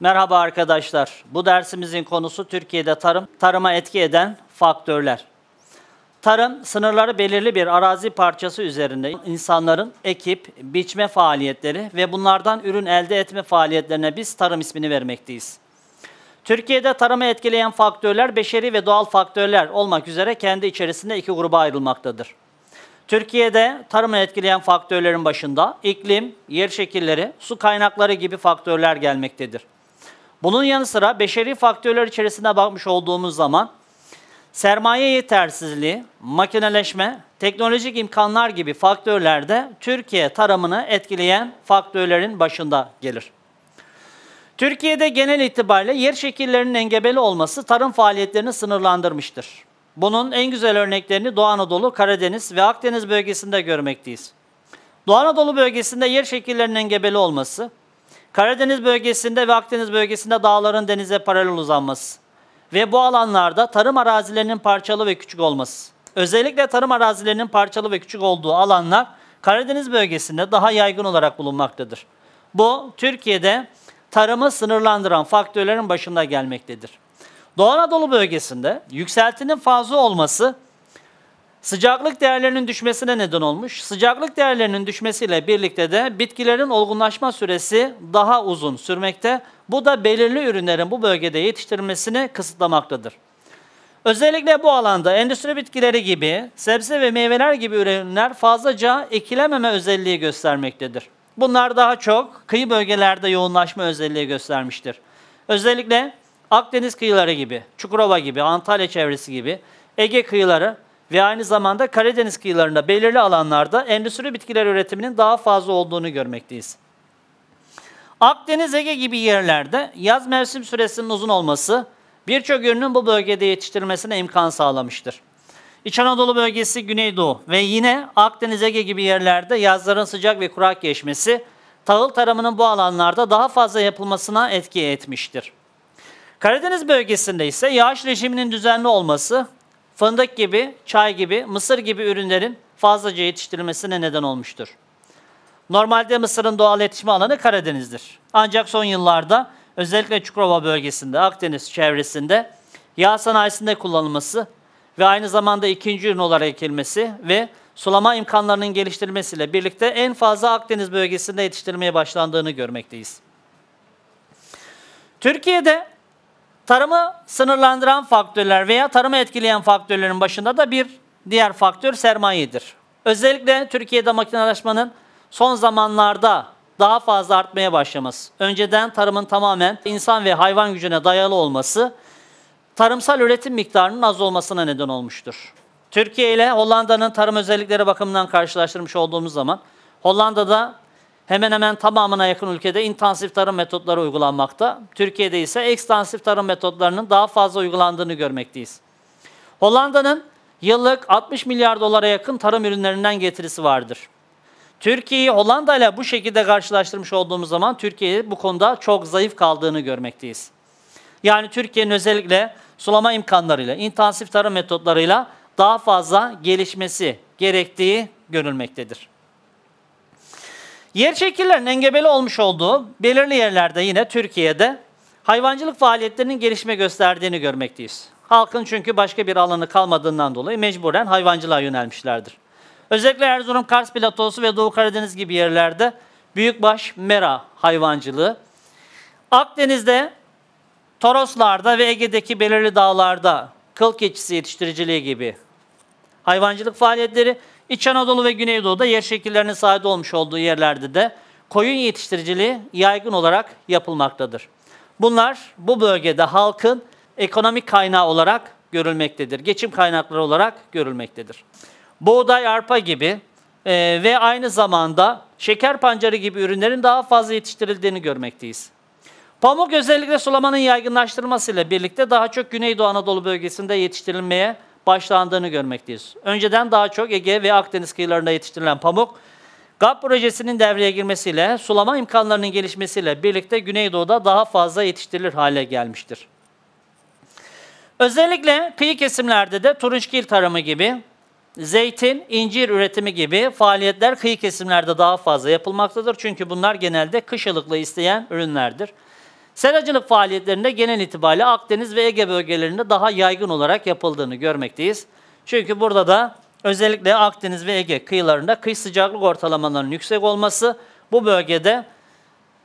Merhaba arkadaşlar. Bu dersimizin konusu Türkiye'de tarım, tarıma etki eden faktörler. Tarım, sınırları belirli bir arazi parçası üzerinde insanların ekip, biçme faaliyetleri ve bunlardan ürün elde etme faaliyetlerine biz tarım ismini vermekteyiz. Türkiye'de tarımı etkileyen faktörler beşeri ve doğal faktörler olmak üzere kendi içerisinde iki gruba ayrılmaktadır. Türkiye'de tarımı etkileyen faktörlerin başında iklim, yer şekilleri, su kaynakları gibi faktörler gelmektedir. Bunun yanı sıra beşeri faktörler içerisinde bakmış olduğumuz zaman sermaye yetersizliği, makineleşme, teknolojik imkanlar gibi faktörler de Türkiye tarımını etkileyen faktörlerin başında gelir. Türkiye'de genel itibariyle yer şekillerinin engebeli olması tarım faaliyetlerini sınırlandırmıştır. Bunun en güzel örneklerini Doğu Anadolu, Karadeniz ve Akdeniz bölgesinde görmekteyiz. Doğu Anadolu bölgesinde yer şekillerinin engebeli olması, Karadeniz bölgesinde ve Akdeniz bölgesinde dağların denize paralel uzanması ve bu alanlarda tarım arazilerinin parçalı ve küçük olması. Özellikle tarım arazilerinin parçalı ve küçük olduğu alanlar Karadeniz bölgesinde daha yaygın olarak bulunmaktadır. Bu Türkiye'de tarımı sınırlandıran faktörlerin başında gelmektedir. Doğu Anadolu bölgesinde yükseltinin fazla olması sıcaklık değerlerinin düşmesine neden olmuş. Sıcaklık değerlerinin düşmesiyle birlikte de bitkilerin olgunlaşma süresi daha uzun sürmekte. Bu da belirli ürünlerin bu bölgede yetiştirilmesini kısıtlamaktadır. Özellikle bu alanda endüstri bitkileri gibi, sebze ve meyveler gibi ürünler fazlaca ekilememe özelliği göstermektedir. Bunlar daha çok kıyı bölgelerde yoğunlaşma özelliği göstermiştir. Özellikle Akdeniz kıyıları gibi, Çukurova gibi, Antalya çevresi gibi, Ege kıyıları ve aynı zamanda Karadeniz kıyılarında belirli alanlarda endüstri bitkiler üretiminin daha fazla olduğunu görmekteyiz. Akdeniz, Ege gibi yerlerde yaz mevsim süresinin uzun olması birçok ürünün bu bölgede yetiştirilmesine imkan sağlamıştır. İç Anadolu bölgesi, Güneydoğu ve yine Akdeniz, Ege gibi yerlerde yazların sıcak ve kurak geçmesi tahıl tarımının bu alanlarda daha fazla yapılmasına etki etmiştir. Karadeniz bölgesinde ise yağış rejiminin düzenli olması fındık gibi, çay gibi, mısır gibi ürünlerin fazlaca yetiştirilmesine neden olmuştur. Normalde mısırın doğal yetişme alanı Karadeniz'dir. Ancak son yıllarda özellikle Çukurova bölgesinde, Akdeniz çevresinde yağ sanayisinde kullanılması ve aynı zamanda ikinci ürün olarak ekilmesi ve sulama imkanlarının geliştirilmesiyle birlikte en fazla Akdeniz bölgesinde yetiştirilmeye başlandığını görmekteyiz. Türkiye'de tarımı sınırlandıran faktörler veya tarımı etkileyen faktörlerin başında da bir diğer faktör sermayedir. Özellikle Türkiye'de makinelaşmanın son zamanlarda daha fazla artmaya başlaması, önceden tarımın tamamen insan ve hayvan gücüne dayalı olması, tarımsal üretim miktarının az olmasına neden olmuştur. Türkiye ile Hollanda'nın tarım özellikleri bakımından karşılaştırmış olduğumuz zaman, Hollanda'da hemen hemen tamamına yakın ülkede intensif tarım metotları uygulanmakta. Türkiye'de ise ekstansif tarım metotlarının daha fazla uygulandığını görmekteyiz. Hollanda'nın yıllık 60 milyar dolara yakın tarım ürünlerinden getirisi vardır. Türkiye'yi Hollanda ile bu şekilde karşılaştırmış olduğumuz zaman Türkiye bu konuda çok zayıf kaldığını görmekteyiz. Yani Türkiye'nin özellikle sulama imkanlarıyla, intensif tarım metotlarıyla daha fazla gelişmesi gerektiği görülmektedir. Yer şekillerinin engebeli olmuş olduğu belirli yerlerde yine Türkiye'de hayvancılık faaliyetlerinin gelişme gösterdiğini görmekteyiz. Halkın çünkü başka bir alanı kalmadığından dolayı mecburen hayvancılığa yönelmişlerdir. Özellikle Erzurum, Kars Platosu ve Doğu Karadeniz gibi yerlerde büyükbaş mera hayvancılığı. Akdeniz'de Toroslar'da ve Ege'deki belirli dağlarda kıl keçisi yetiştiriciliği gibi hayvancılık faaliyetleri, İç Anadolu ve Güneydoğu'da yer şekillerinin sahip olmuş olduğu yerlerde de koyun yetiştiriciliği yaygın olarak yapılmaktadır. Bunlar bu bölgede halkın ekonomik kaynağı olarak görülmektedir. Geçim kaynakları olarak görülmektedir. Buğday, arpa gibi e, ve aynı zamanda şeker pancarı gibi ürünlerin daha fazla yetiştirildiğini görmekteyiz. Pamuk özellikle sulamanın yaygınlaştırılmasıyla birlikte daha çok Güneydoğu Anadolu bölgesinde yetiştirilmeye başlandığını görmekteyiz. Önceden daha çok Ege ve Akdeniz kıyılarında yetiştirilen pamuk, GAP projesinin devreye girmesiyle, sulama imkanlarının gelişmesiyle birlikte Güneydoğu'da daha fazla yetiştirilir hale gelmiştir. Özellikle kıyı kesimlerde de turunçgil tarımı gibi, zeytin, incir üretimi gibi faaliyetler kıyı kesimlerde daha fazla yapılmaktadır. Çünkü bunlar genelde kış isteyen ürünlerdir. Seracılık faaliyetlerinde genel itibariyle Akdeniz ve Ege bölgelerinde daha yaygın olarak yapıldığını görmekteyiz. Çünkü burada da özellikle Akdeniz ve Ege kıyılarında kış sıcaklık ortalamalarının yüksek olması bu bölgede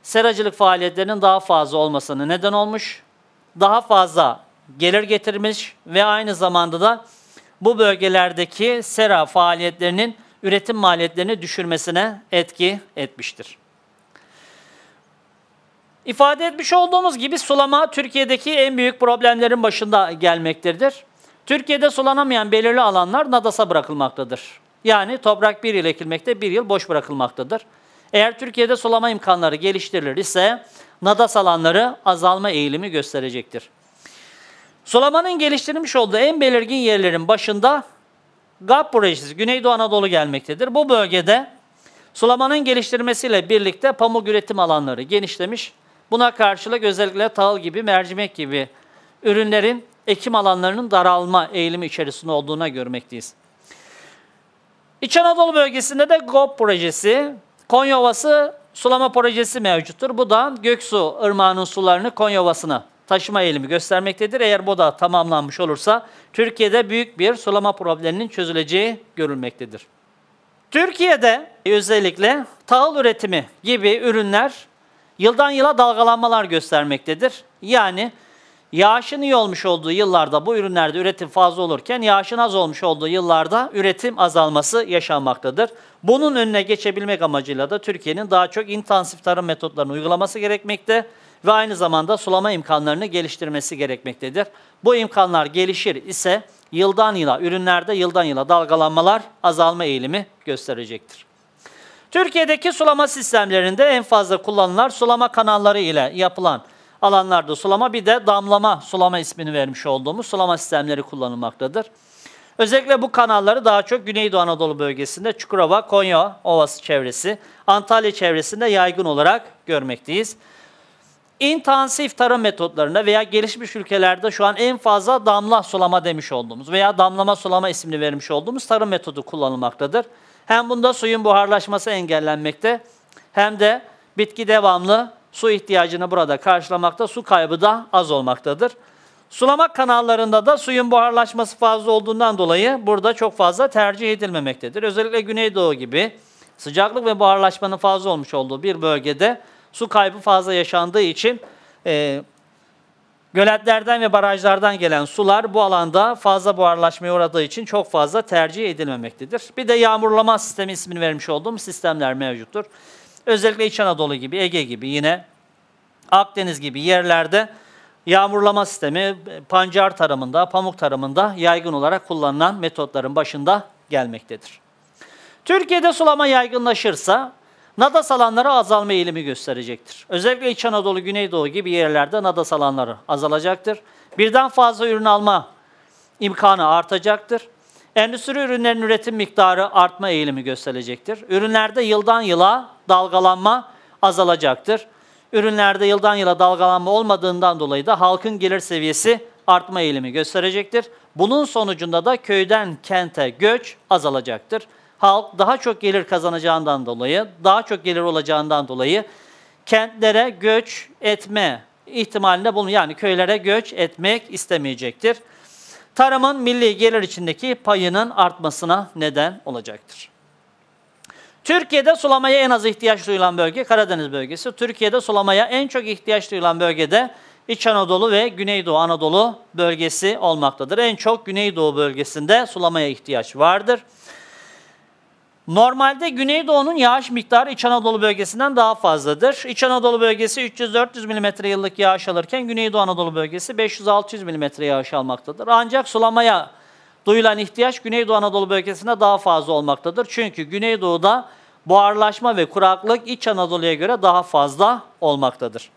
seracılık faaliyetlerinin daha fazla olmasına neden olmuş. Daha fazla gelir getirmiş ve aynı zamanda da bu bölgelerdeki sera faaliyetlerinin üretim maliyetlerini düşürmesine etki etmiştir. İfade etmiş olduğumuz gibi sulama Türkiye'deki en büyük problemlerin başında gelmektedir. Türkiye'de sulanamayan belirli alanlar nadasa bırakılmaktadır. Yani toprak bir yıl ekilmekte, bir yıl boş bırakılmaktadır. Eğer Türkiye'de sulama imkanları geliştirilir ise nadas alanları azalma eğilimi gösterecektir. Sulamanın geliştirilmiş olduğu en belirgin yerlerin başında GAP projesi Güneydoğu Anadolu gelmektedir. Bu bölgede sulamanın geliştirmesiyle birlikte pamuk üretim alanları genişlemiş. Buna karşılık özellikle tahıl gibi, mercimek gibi ürünlerin ekim alanlarının daralma eğilimi içerisinde olduğuna görmekteyiz. İç Anadolu bölgesinde de GOP projesi, Konya Ovası sulama projesi mevcuttur. Bu da Göksu Irmağı'nın sularını Konya Ovası'na taşıma eğilimi göstermektedir. Eğer bu da tamamlanmış olursa Türkiye'de büyük bir sulama probleminin çözüleceği görülmektedir. Türkiye'de özellikle tahıl üretimi gibi ürünler yıldan yıla dalgalanmalar göstermektedir. Yani yağışın iyi olmuş olduğu yıllarda bu ürünlerde üretim fazla olurken yağışın az olmuş olduğu yıllarda üretim azalması yaşanmaktadır. Bunun önüne geçebilmek amacıyla da Türkiye'nin daha çok intensif tarım metotlarını uygulaması gerekmekte ve aynı zamanda sulama imkanlarını geliştirmesi gerekmektedir. Bu imkanlar gelişir ise yıldan yıla, ürünlerde yıldan yıla dalgalanmalar azalma eğilimi gösterecektir. Türkiye'deki sulama sistemlerinde en fazla kullanılan sulama kanalları ile yapılan alanlarda sulama bir de damlama sulama ismini vermiş olduğumuz sulama sistemleri kullanılmaktadır. Özellikle bu kanalları daha çok Güneydoğu Anadolu bölgesinde Çukurova, Konya Ovası çevresi, Antalya çevresinde yaygın olarak görmekteyiz. İntensif tarım metotlarında veya gelişmiş ülkelerde şu an en fazla damla sulama demiş olduğumuz veya damlama sulama ismini vermiş olduğumuz tarım metodu kullanılmaktadır. Hem bunda suyun buharlaşması engellenmekte hem de bitki devamlı su ihtiyacını burada karşılamakta, su kaybı da az olmaktadır. Sulama kanallarında da suyun buharlaşması fazla olduğundan dolayı burada çok fazla tercih edilmemektedir. Özellikle Güneydoğu gibi sıcaklık ve buharlaşmanın fazla olmuş olduğu bir bölgede su kaybı fazla yaşandığı için e, göletlerden ve barajlardan gelen sular bu alanda fazla buharlaşmaya uğradığı için çok fazla tercih edilmemektedir. Bir de yağmurlama sistemi ismini vermiş olduğum sistemler mevcuttur. Özellikle İç Anadolu gibi, Ege gibi yine Akdeniz gibi yerlerde yağmurlama sistemi pancar tarımında, pamuk tarımında yaygın olarak kullanılan metotların başında gelmektedir. Türkiye'de sulama yaygınlaşırsa nadas alanları azalma eğilimi gösterecektir. Özellikle İç Anadolu, Güneydoğu gibi yerlerde nadas alanları azalacaktır. Birden fazla ürün alma imkanı artacaktır. Endüstri ürünlerin üretim miktarı artma eğilimi gösterecektir. Ürünlerde yıldan yıla dalgalanma azalacaktır. Ürünlerde yıldan yıla dalgalanma olmadığından dolayı da halkın gelir seviyesi artma eğilimi gösterecektir. Bunun sonucunda da köyden kente göç azalacaktır. Halk daha çok gelir kazanacağından dolayı, daha çok gelir olacağından dolayı kentlere göç etme ihtimalinde bulun yani köylere göç etmek istemeyecektir. Tarımın milli gelir içindeki payının artmasına neden olacaktır. Türkiye'de sulamaya en az ihtiyaç duyulan bölge Karadeniz bölgesi. Türkiye'de sulamaya en çok ihtiyaç duyulan bölgede İç Anadolu ve Güneydoğu Anadolu bölgesi olmaktadır. En çok Güneydoğu bölgesinde sulamaya ihtiyaç vardır. Normalde Güneydoğu'nun yağış miktarı İç Anadolu bölgesinden daha fazladır. İç Anadolu bölgesi 300-400 mm yıllık yağış alırken Güneydoğu Anadolu bölgesi 500-600 mm yağış almaktadır. Ancak sulamaya duyulan ihtiyaç Güneydoğu Anadolu bölgesinde daha fazla olmaktadır. Çünkü Güneydoğu'da buharlaşma ve kuraklık İç Anadolu'ya göre daha fazla olmaktadır.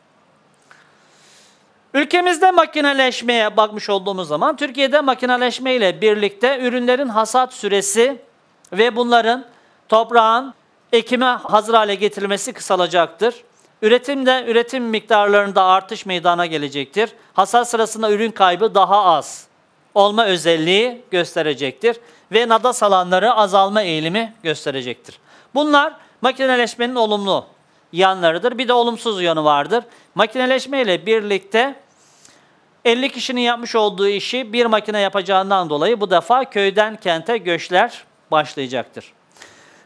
Ülkemizde makineleşmeye bakmış olduğumuz zaman Türkiye'de makineleşme ile birlikte ürünlerin hasat süresi ve bunların toprağın ekime hazır hale getirilmesi kısalacaktır. Üretimde üretim miktarlarında artış meydana gelecektir. Hasat sırasında ürün kaybı daha az olma özelliği gösterecektir ve nadas alanları azalma eğilimi gösterecektir. Bunlar makineleşmenin olumlu yanlarıdır. Bir de olumsuz yanı vardır. Makineleşme ile birlikte 50 kişinin yapmış olduğu işi bir makine yapacağından dolayı bu defa köyden kente göçler başlayacaktır.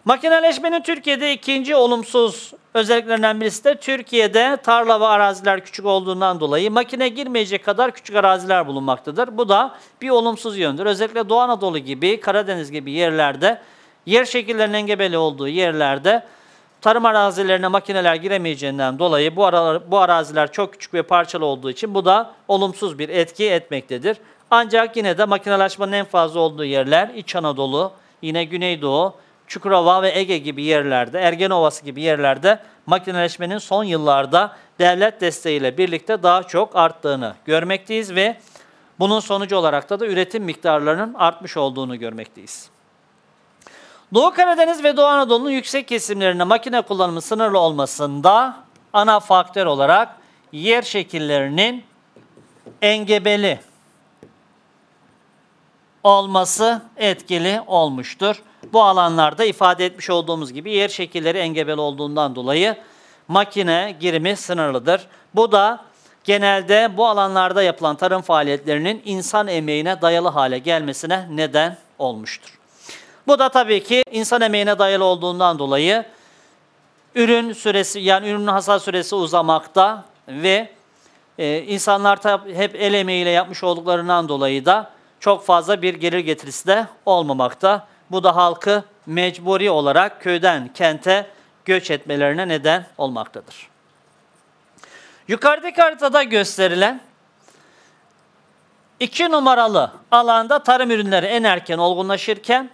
Makineleşmenin Türkiye'de ikinci olumsuz özelliklerinden birisi de Türkiye'de tarla ve araziler küçük olduğundan dolayı makine girmeyecek kadar küçük araziler bulunmaktadır. Bu da bir olumsuz yöndür. Özellikle Doğu Anadolu gibi, Karadeniz gibi yerlerde, yer şekillerinin engebeli olduğu yerlerde tarım arazilerine makineler giremeyeceğinden dolayı bu, ara, bu araziler çok küçük ve parçalı olduğu için bu da olumsuz bir etki etmektedir. Ancak yine de makinelaşmanın en fazla olduğu yerler İç Anadolu, yine Güneydoğu, Çukurova ve Ege gibi yerlerde, Ergen Ovası gibi yerlerde makineleşmenin son yıllarda devlet desteğiyle birlikte daha çok arttığını görmekteyiz ve bunun sonucu olarak da, da üretim miktarlarının artmış olduğunu görmekteyiz. Doğu Karadeniz ve Doğu Anadolu'nun yüksek kesimlerinde makine kullanımı sınırlı olmasında ana faktör olarak yer şekillerinin engebeli olması etkili olmuştur. Bu alanlarda ifade etmiş olduğumuz gibi yer şekilleri engebeli olduğundan dolayı makine girimi sınırlıdır. Bu da genelde bu alanlarda yapılan tarım faaliyetlerinin insan emeğine dayalı hale gelmesine neden olmuştur. Bu da tabii ki insan emeğine dayalı olduğundan dolayı ürün süresi yani ürünün hasat süresi uzamakta ve e, insanlar tabi hep el emeğiyle yapmış olduklarından dolayı da çok fazla bir gelir getirisi de olmamakta. Bu da halkı mecburi olarak köyden kente göç etmelerine neden olmaktadır. Yukarıdaki haritada gösterilen iki numaralı alanda tarım ürünleri en erken olgunlaşırken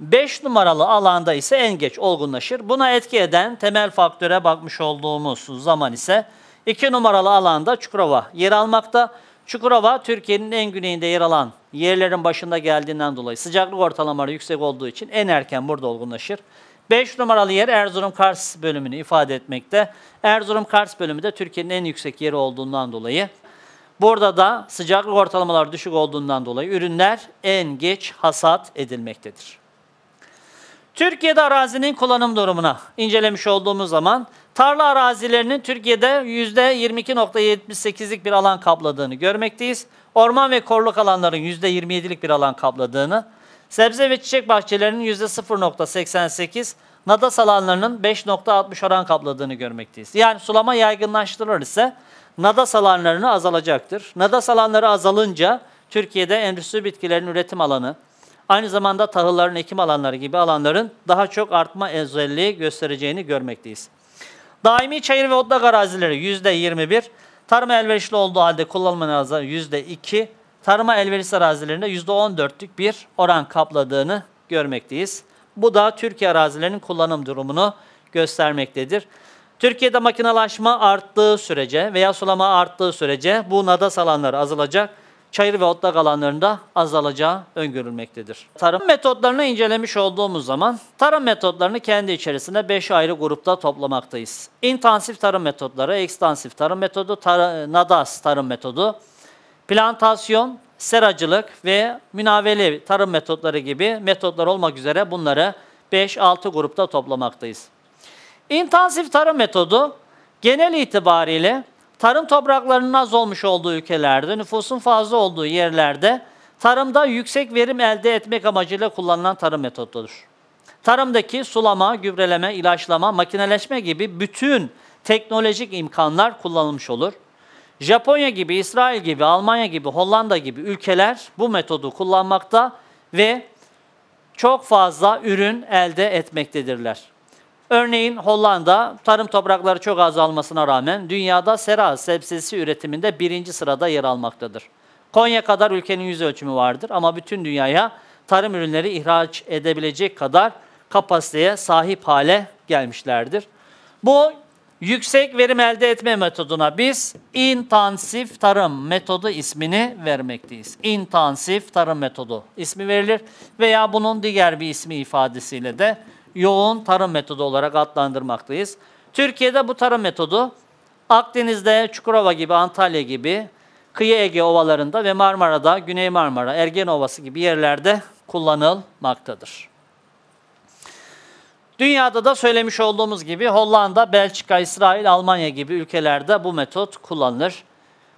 5 numaralı alanda ise en geç olgunlaşır. Buna etki eden temel faktöre bakmış olduğumuz zaman ise 2 numaralı alanda Çukurova yer almakta. Çukurova Türkiye'nin en güneyinde yer alan yerlerin başında geldiğinden dolayı sıcaklık ortalamaları yüksek olduğu için en erken burada olgunlaşır. 5 numaralı yer Erzurum-Kars bölümünü ifade etmekte. Erzurum-Kars bölümü de Türkiye'nin en yüksek yeri olduğundan dolayı burada da sıcaklık ortalamaları düşük olduğundan dolayı ürünler en geç hasat edilmektedir. Türkiye'de arazinin kullanım durumuna incelemiş olduğumuz zaman tarla arazilerinin Türkiye'de %22.78'lik bir alan kapladığını görmekteyiz. Orman ve koruluk alanların %27'lik bir alan kapladığını, sebze ve çiçek bahçelerinin %0.88, nadas alanlarının 5.60 oran kapladığını görmekteyiz. Yani sulama yaygınlaştırılır ise nadas alanlarını azalacaktır. Nadas alanları azalınca Türkiye'de endüstri bitkilerin üretim alanı, aynı zamanda tahılların ekim alanları gibi alanların daha çok artma özelliği göstereceğini görmekteyiz. Daimi çayır ve otlak arazileri %21, tarıma elverişli olduğu halde kullanılmanın arazileri %2, tarıma elverişsiz arazilerinde %14'lük bir oran kapladığını görmekteyiz. Bu da Türkiye arazilerinin kullanım durumunu göstermektedir. Türkiye'de makinalaşma arttığı sürece veya sulama arttığı sürece bu nadas alanları azalacak çayır ve otlak alanlarında azalacağı öngörülmektedir. Tarım metotlarını incelemiş olduğumuz zaman tarım metotlarını kendi içerisinde 5 ayrı grupta toplamaktayız. İntansif tarım metotları, ekstansif tarım metodu, tar nadas tarım metodu, plantasyon, seracılık ve münaveli tarım metotları gibi metotlar olmak üzere bunları 5-6 grupta toplamaktayız. İntansif tarım metodu genel itibariyle tarım topraklarının az olmuş olduğu ülkelerde, nüfusun fazla olduğu yerlerde tarımda yüksek verim elde etmek amacıyla kullanılan tarım metodudur. Tarımdaki sulama, gübreleme, ilaçlama, makineleşme gibi bütün teknolojik imkanlar kullanılmış olur. Japonya gibi, İsrail gibi, Almanya gibi, Hollanda gibi ülkeler bu metodu kullanmakta ve çok fazla ürün elde etmektedirler. Örneğin Hollanda tarım toprakları çok azalmasına rağmen dünyada sera sebzesi üretiminde birinci sırada yer almaktadır. Konya kadar ülkenin yüz ölçümü vardır ama bütün dünyaya tarım ürünleri ihraç edebilecek kadar kapasiteye sahip hale gelmişlerdir. Bu yüksek verim elde etme metoduna biz intensif tarım metodu ismini vermekteyiz. İntensif tarım metodu ismi verilir veya bunun diğer bir ismi ifadesiyle de yoğun tarım metodu olarak adlandırmaktayız. Türkiye'de bu tarım metodu Akdeniz'de Çukurova gibi, Antalya gibi, kıyı Ege ovalarında ve Marmara'da, Güney Marmara, Ergen Ovası gibi yerlerde kullanılmaktadır. Dünyada da söylemiş olduğumuz gibi Hollanda, Belçika, İsrail, Almanya gibi ülkelerde bu metot kullanılır.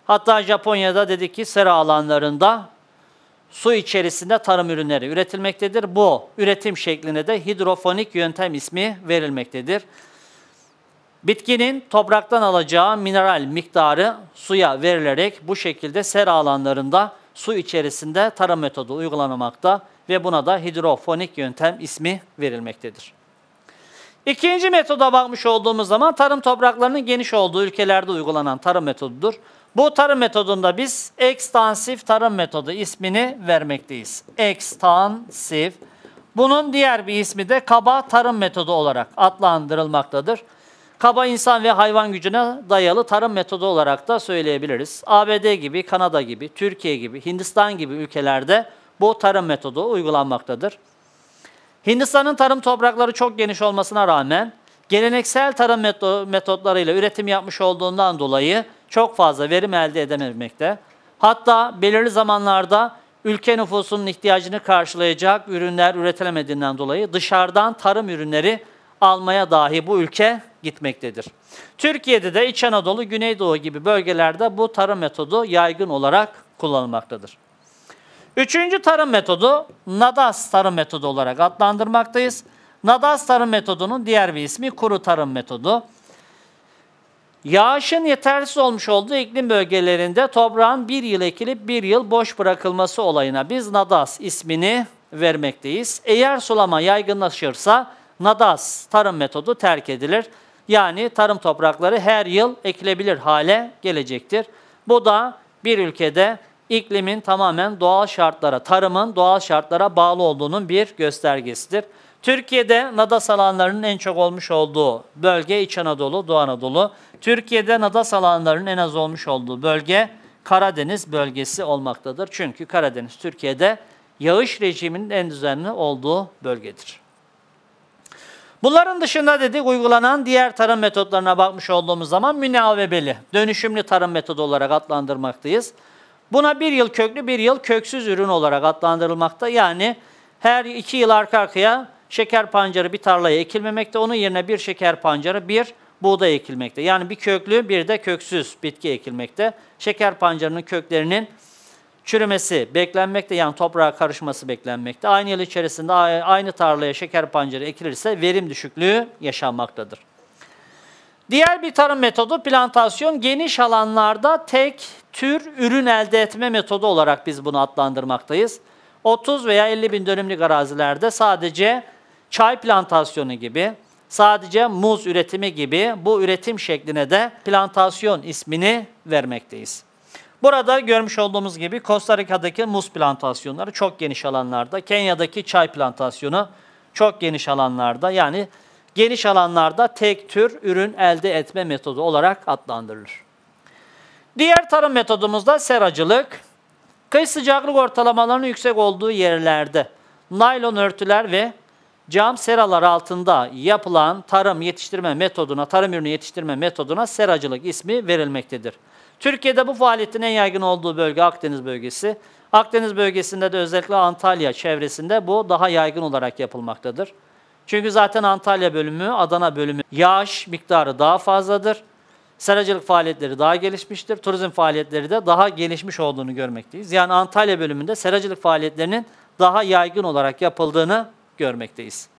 Hatta Japonya'da dedik ki sera alanlarında su içerisinde tarım ürünleri üretilmektedir. Bu üretim şekline de hidrofonik yöntem ismi verilmektedir. Bitkinin topraktan alacağı mineral miktarı suya verilerek bu şekilde sera alanlarında su içerisinde tarım metodu uygulanmakta ve buna da hidrofonik yöntem ismi verilmektedir. İkinci metoda bakmış olduğumuz zaman tarım topraklarının geniş olduğu ülkelerde uygulanan tarım metodudur. Bu tarım metodunda biz ekstansif tarım metodu ismini vermekteyiz. Ekstansif. Bunun diğer bir ismi de kaba tarım metodu olarak adlandırılmaktadır. Kaba insan ve hayvan gücüne dayalı tarım metodu olarak da söyleyebiliriz. ABD gibi, Kanada gibi, Türkiye gibi, Hindistan gibi ülkelerde bu tarım metodu uygulanmaktadır. Hindistan'ın tarım toprakları çok geniş olmasına rağmen geleneksel tarım meto- metotlarıyla üretim yapmış olduğundan dolayı çok fazla verim elde edememekte. Hatta belirli zamanlarda ülke nüfusunun ihtiyacını karşılayacak ürünler üretilemediğinden dolayı dışarıdan tarım ürünleri almaya dahi bu ülke gitmektedir. Türkiye'de de İç Anadolu, Güneydoğu gibi bölgelerde bu tarım metodu yaygın olarak kullanılmaktadır. Üçüncü tarım metodu Nadas tarım metodu olarak adlandırmaktayız. Nadas tarım metodunun diğer bir ismi kuru tarım metodu. Yağışın yetersiz olmuş olduğu iklim bölgelerinde toprağın bir yıl ekilip bir yıl boş bırakılması olayına biz Nadas ismini vermekteyiz. Eğer sulama yaygınlaşırsa Nadas tarım metodu terk edilir. Yani tarım toprakları her yıl ekilebilir hale gelecektir. Bu da bir ülkede iklimin tamamen doğal şartlara, tarımın doğal şartlara bağlı olduğunun bir göstergesidir. Türkiye'de nadas alanlarının en çok olmuş olduğu bölge İç Anadolu, Doğu Anadolu. Türkiye'de nadas alanlarının en az olmuş olduğu bölge Karadeniz bölgesi olmaktadır. Çünkü Karadeniz Türkiye'de yağış rejiminin en düzenli olduğu bölgedir. Bunların dışında dedik uygulanan diğer tarım metotlarına bakmış olduğumuz zaman münavebeli, dönüşümlü tarım metodu olarak adlandırmaktayız. Buna bir yıl köklü, bir yıl köksüz ürün olarak adlandırılmakta. Yani her iki yıl arka arkaya şeker pancarı bir tarlaya ekilmemekte. Onun yerine bir şeker pancarı, bir buğday ekilmekte. Yani bir köklü, bir de köksüz bitki ekilmekte. Şeker pancarının köklerinin çürümesi beklenmekte yani toprağa karışması beklenmekte. Aynı yıl içerisinde aynı tarlaya şeker pancarı ekilirse verim düşüklüğü yaşanmaktadır. Diğer bir tarım metodu plantasyon geniş alanlarda tek tür ürün elde etme metodu olarak biz bunu adlandırmaktayız. 30 veya 50 bin dönümlük arazilerde sadece çay plantasyonu gibi, sadece muz üretimi gibi bu üretim şekline de plantasyon ismini vermekteyiz. Burada görmüş olduğumuz gibi Costa Rica'daki muz plantasyonları çok geniş alanlarda, Kenya'daki çay plantasyonu çok geniş alanlarda yani geniş alanlarda tek tür ürün elde etme metodu olarak adlandırılır. Diğer tarım metodumuz da seracılık. Kış sıcaklık ortalamalarının yüksek olduğu yerlerde naylon örtüler ve cam seralar altında yapılan tarım yetiştirme metoduna, tarım ürünü yetiştirme metoduna seracılık ismi verilmektedir. Türkiye'de bu faaliyetin en yaygın olduğu bölge Akdeniz bölgesi. Akdeniz bölgesinde de özellikle Antalya çevresinde bu daha yaygın olarak yapılmaktadır. Çünkü zaten Antalya bölümü, Adana bölümü yağış miktarı daha fazladır. Seracılık faaliyetleri daha gelişmiştir. Turizm faaliyetleri de daha gelişmiş olduğunu görmekteyiz. Yani Antalya bölümünde seracılık faaliyetlerinin daha yaygın olarak yapıldığını görmekteyiz.